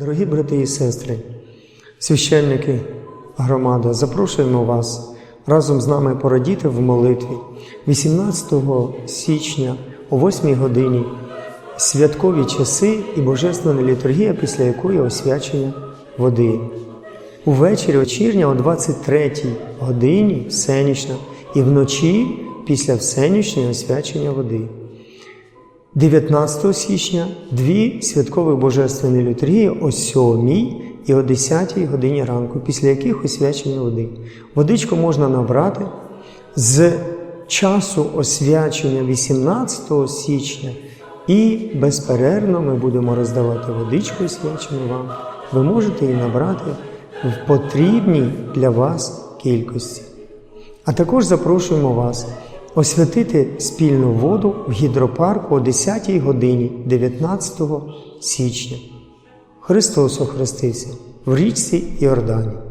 Дорогі брати і сестри, священники, громада, запрошуємо вас разом з нами порадіти в молитві 18 січня о 8 годині святкові часи і божественна літургія, після якої освячення води. Увечері вечірня о 23 годині всенічна і вночі після всенічної освячення води. 19 січня дві святкові божественні літургії о 7 і о 10 годині ранку, після яких освячення води. Водичку можна набрати з часу освячення 18 січня, і безперервно ми будемо роздавати водичку освячену вам. Ви можете її набрати в потрібній для вас кількості. А також запрошуємо вас освятити спільну воду в гідропарку о 10 годині 19 січня. Христос охрестився в річці Іордані.